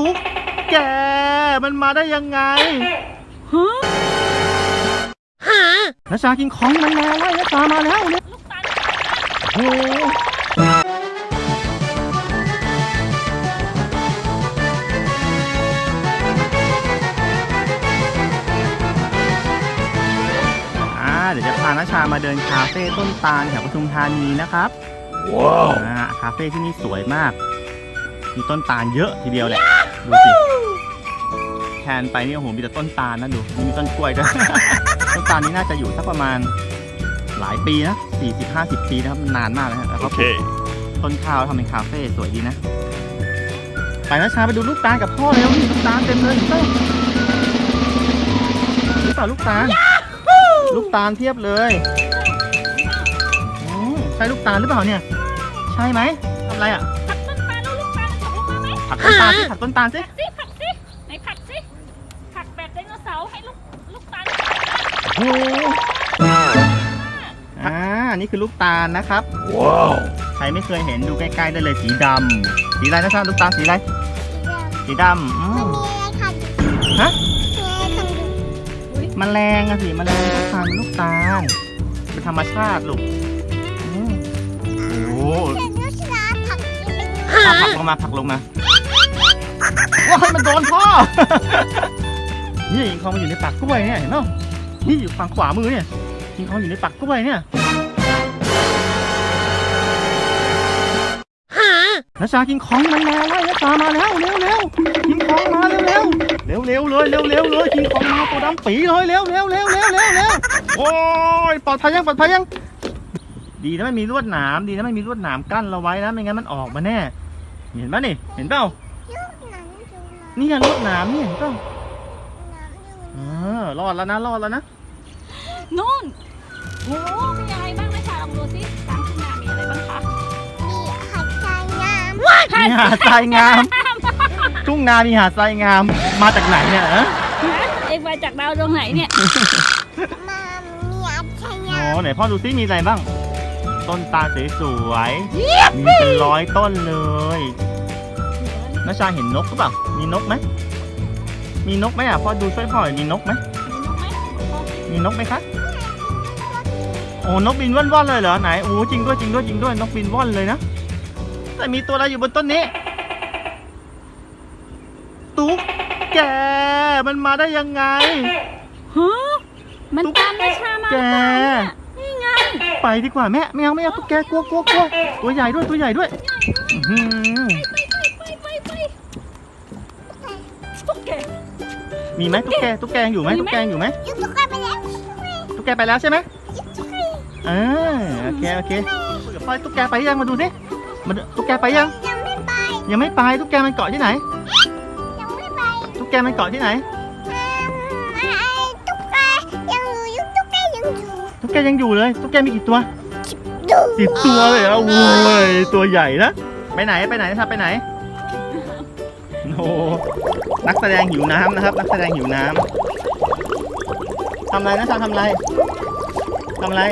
ตุ๊กแก มันมาได้ยังไงฮะนัชชากินของมันแล้วไล่นัชชามาแล้วเนี่ยลูกตาลโอ้อ่าเดี๋ยวจะพานัชชามาเดินคาเฟ่ต้นตาลแถวปทุมธานีนะครับว้าวอ่าคาเฟ่ที่นี่สวยมาก มีต้นตาลเยอะทีเดียวแหละ ดูสิแทนไปนี่โอ้โหมีแต่ต้นตาลนะดูนี่มีต้นกล้วยด้วย ต้นตาลนี้น่าจะอยู่สักประมาณหลายปีนะ40 50ปีนะครับนานมากเลยฮะแล้วโอก็ปเคลูกต้นข้าวทำเป็นคาเฟ่สวยดีนะ ไปนะชาไปดูลูกตาลกับพ่อเร็วนี่ลูกตาลเต็มเลยเต้าหรือเปล่าลูกตาล ลูกตาลเทียบเลยอืมใช่ลูกตาลหรือเปล่าเนี่ย ใช่ไหมทำอะไรอะ ผักต้นตาลสิผักต้นตาลสิสิผักสิไหนผักสิผักแบบไดโนเสาร์ให้ลูกลูกตาลโอ้อ่า นี่คือลูกตาลนะครับ ว้าว ใครไม่เคยเห็นดูใกล้ๆได้เลยสีดำ สีอะไรนะครับลูกตาลสีอะไร สีดำอืมฮะมแมลงอะสิแมลงก็ทานลูกตาล เป็นธรรมชาติลูกอืมโอ้โหเอาผักลงมาผักลงมา ว้ายมันโดนพ่อ นี่ยิงคองมันอยู่ในปากกล้วยเนี่ยเห็นไหมนี่อยู่ฝั่งขวามือเนี่ยยิงคองอยู่ในปากกล้วยเนี่ยนัชชากินของมันแล้วไล่นัชชามาแล้วเร็วเร็วกินของมาเร็วเร็วเร็วเร็วเลยเร็วเร็วเลยกินของมาตัวดำปีเลยเร็วเร็วเร็วเร็วเร็วเร็วโอ้ยปลอดภัยยังปลอดภัยยัง ดีนะไม่มีลวดหนามดีนะไม่มีลวดหนามกั้นเราไว้นะไม่งั้นมันออกมาแน่ เห็นปะนี่เห็นเปล่า นี่ไงลวดหนามนี่เห็นเปล่าเออรอดแล้วนะรอดแล้วนะนู่นโอ้มีอะไรบ้างนะชาลองดูสิกลางทุ่งนามีอะไรบ้างคะมีหาดทรายงาม ทุ่งนามีหาดทรายงาม มาจากไหนเนี่ยเออเอ็งมาจากดาวดวงไหนเนี่ยโอ้ไหนพ่อดูซิมีอะไรบ้าง ต้นตาลสวยๆมีเป็นร้อยต้นเลย น้าชาเห็นนกหรือเปล่า มีนกไหม มีนกไหมอะพ่อดูช่วยพ่อหน่อยมีนกไหม มีนกไหมคะ โอ้นกบินว่อนๆเลยเหรอไหน โอ้จริงด้วยจริงด้วยจริงด้วยนกบินว่อนเลยนะ แต่มีตัวอะไรอยู่บนต้นนี้ ตุ๊กแก มันมาได้ยังไง ฮะมันตามนะชามาแกนี่ไงไปดีกว่าแม่ไม่เอาไม่เอาตุ๊กแกกลัวกลัวกลัวตัวใหญ่ด้วยตัวใหญ่ด้วย อื้อหือ มีไหมตุ๊กแกตุ๊กแกยังอยู่ไหมมีไหมตุ๊กแกยังอยู่ไหมตุ๊กแกไปแล้วใช่ไหมเออโอเคโอเคคุยกับพ่อตุ๊กแกไปยังมาดูสิมาดูตุ๊กแกไปยัง ยังไม่ไปตุ๊กแกมันเกาะที่ไหนตุ๊กแกมันเกาะที่ไหนตุ๊กแกยังอยู่เลยตุ๊กแกมีกี่ตัวสิบตัวเลยเหรอโอ้ยตัวใหญ่นะไปไหนไปไหนนะครับไปไหนโอ้โหนักแสดงหิวน้ำนะครับ นักแสดงหิวน้ำทำอะไรนะชาทำอะไรทำอะไร